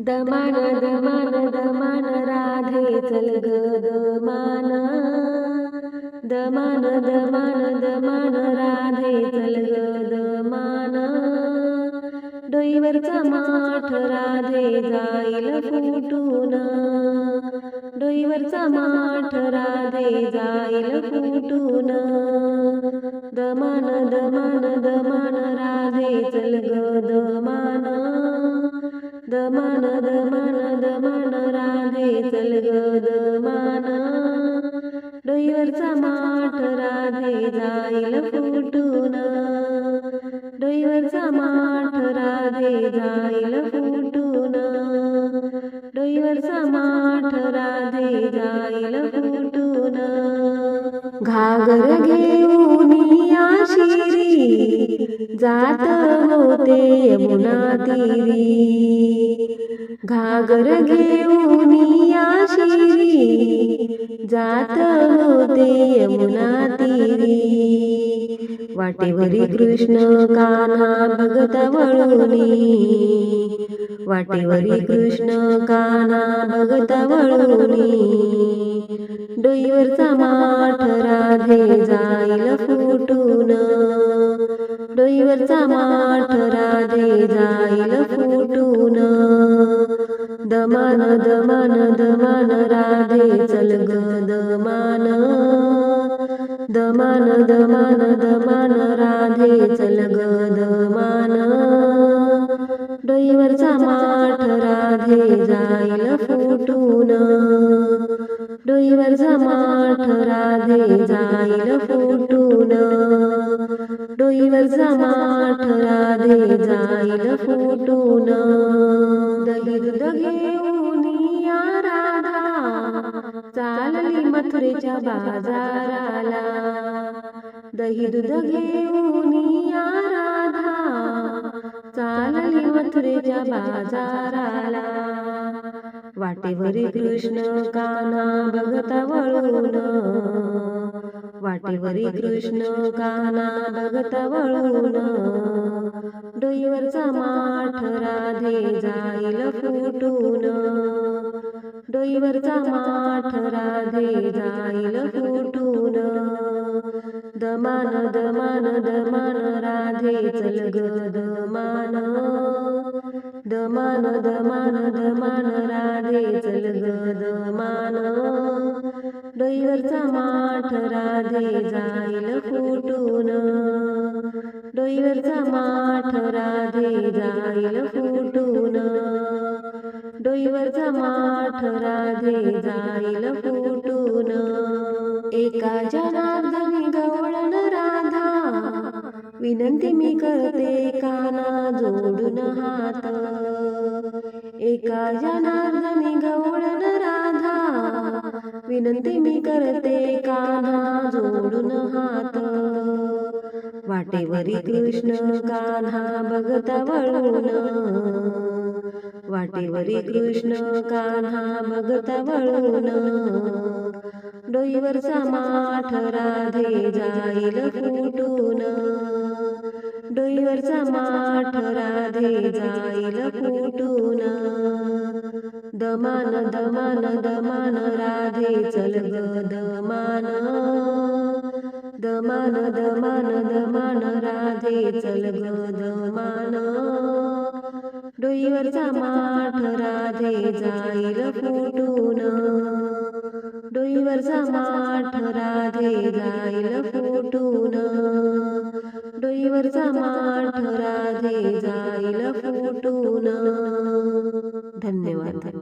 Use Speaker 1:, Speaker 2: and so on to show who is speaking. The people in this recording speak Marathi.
Speaker 1: दमान दमान दमान राधे चल ग दमान. दमान दमान दमान राधे चल ग दमान. डोईवरचा माठ राधे जाईल फुटून. डोईवरचा माठ राधे जाईल फुटून. दमान दमान दमान राधे चल ग दमान. दमान दमान दमान राधे चल ग दमान डोईवरचा माठ राधे जाईल फुटून. डोईवरचा माठ राधे जाईल फुटून. डोईवरचा माठ राधे जाईल फुटून. घागर घेऊन या शिरी जात होते यमुना तीरी घागर घेऊन या शिरी. जात होते यमुना तीरी वाटेवरी कृष्ण कान्हा भगत वळुनी. वाटेवरी कृष्ण काना भगत वळुनी. डोईवरचा माठ राधे जाईल फुट. डोईवरचा माठरा राधे जाईल फुटून. दमान दमान दमान राधे चल ग दमान. दमान दमान दमान राधे चल ग दमान. डोईवरचा माठ राधे जाईल फुटून. डोईवरचा माठ राधे जाईल फुटून. डोईवर माठ राधे जाईल फुटून. दही दूध घेऊन या राधा चालली मथुरेच्या बाजाराला. दही दूध घेऊन या राधा चालली मथुरेच्या बाजाराला. वाटेवरी कृष्ण काना बघता वळून वाटेवरी कृष्ण कान्हा बघता वळून. डोईवरचा माठ राधे जाईल फुटून. डोईवरचा माठ राधे जाईल फुटून. दमान दमान दमान राधे चल ग दमान. दमान दमान दमान राधे चल ग दमान. डोईवरचा माठ राधे जाईल फुटून. डोईवरचा माठ राधे जाईल फुटून. डोईवरचा माठ राधे जाईल फुटून. एका जनार्दनी गवळण राधा. विनंती मी करते काना जोडून हात. एका जनार्दनी गवळण राधा. विनंती मी करते कान्हा जोडून हात. वाटेवरी कृष्ण कान्हा बघता वळून. वाटेवरी कृष्ण कान्हा बघता वळून. डोईवरचा माठ राधे जाईल फुटून. डोईवरचा माठ राधे जाईल फुटून. दमान दमान दमान राधे चल ग दमान दमान दमान दमान राधे चल ग दमान। डोईवरचा माठ राधे जाईल फुटून। डोईवरचा माठ राधे जाईल फुटून। डोईवरचा माठ राधे जाईल फुटून। धन्यवाद धन्यवाद.